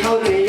เข้าใจ